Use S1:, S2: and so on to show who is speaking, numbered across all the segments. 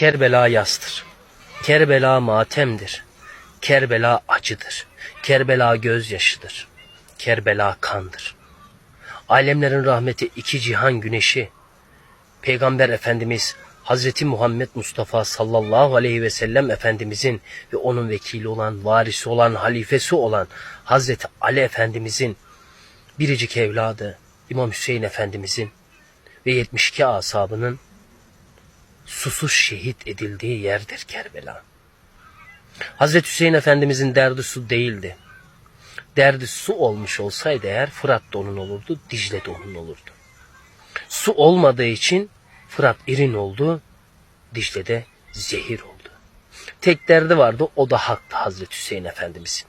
S1: Kerbela yastır. Kerbela matemdir. Kerbela acıdır. Kerbela gözyaşıdır. Kerbela kandır. Alemlerin rahmeti iki cihan güneşi. Peygamber Efendimiz Hazreti Muhammed Mustafa sallallahu aleyhi ve sellem Efendimizin ve onun vekili olan, varisi olan, halifesi olan Hazreti Ali Efendimizin biricik evladı İmam Hüseyin Efendimizin ve 72 asabının susuz şehit edildiği yerdir Kerbela. Hazreti Hüseyin Efendimizin derdi su değildi. Derdi su olmuş olsaydı eğer Fırat da onun olurdu, Dicle de onun olurdu. Su olmadığı için Fırat irin oldu, Dicle de zehir oldu. Tek derdi vardı o da haktı Hazreti Hüseyin Efendimizin.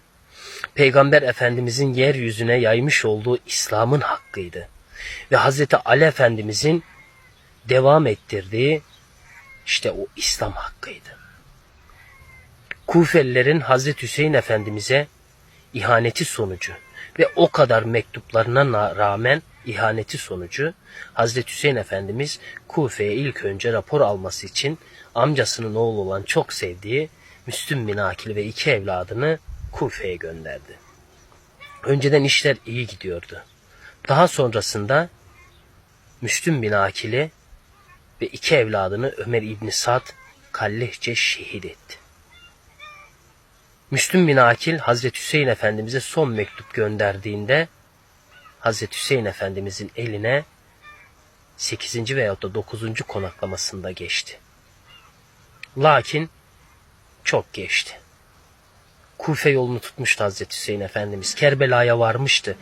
S1: Peygamber Efendimizin yeryüzüne yaymış olduğu İslam'ın hakkıydı. Ve Hazreti Ali Efendimizin devam ettirdiği işte o İslam hakkıydı. Kufelilerin Hazreti Hüseyin Efendimiz'e ihaneti sonucu ve o kadar mektuplarına na- rağmen ihaneti sonucu Hazreti Hüseyin Efendimiz Kufe'ye ilk önce rapor alması için amcasının oğlu olan çok sevdiği Müslüm bin Akil ve iki evladını Kufe'ye gönderdi. Önceden işler iyi gidiyordu. Daha sonrasında Müslüm bin Akil'i ve iki evladını Ömer İbni Sad kallehçe şehit etti. Müslüm bin Akil Hazreti Hüseyin Efendimiz'e son mektup gönderdiğinde Hazreti Hüseyin Efendimiz'in eline 8. veyahut da 9. konaklamasında geçti. Lakin çok geçti. Kufe yolunu tutmuştu Hazreti Hüseyin Efendimiz. Kerbela'ya varmıştı.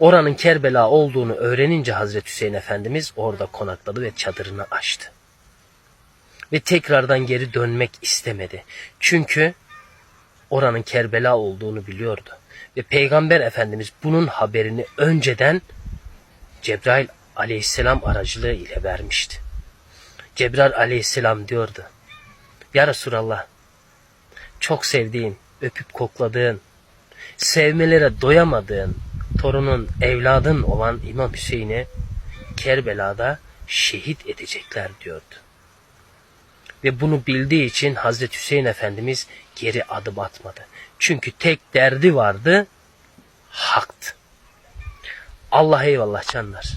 S1: Oranın Kerbela olduğunu öğrenince Hazreti Hüseyin Efendimiz orada konakladı ve çadırını açtı. Ve tekrardan geri dönmek istemedi. Çünkü oranın Kerbela olduğunu biliyordu. Ve Peygamber Efendimiz bunun haberini önceden Cebrail aleyhisselam aracılığı ile vermişti. Cebrail aleyhisselam diyordu. Ya Resulallah çok sevdiğin, öpüp kokladığın, sevmelere doyamadığın torunun, evladın olan İmam Hüseyin'i Kerbela'da şehit edecekler diyordu. Ve bunu bildiği için Hazreti Hüseyin Efendimiz geri adım atmadı. Çünkü tek derdi vardı, haktı. Allah eyvallah canlar.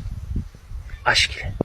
S1: Aşk ile.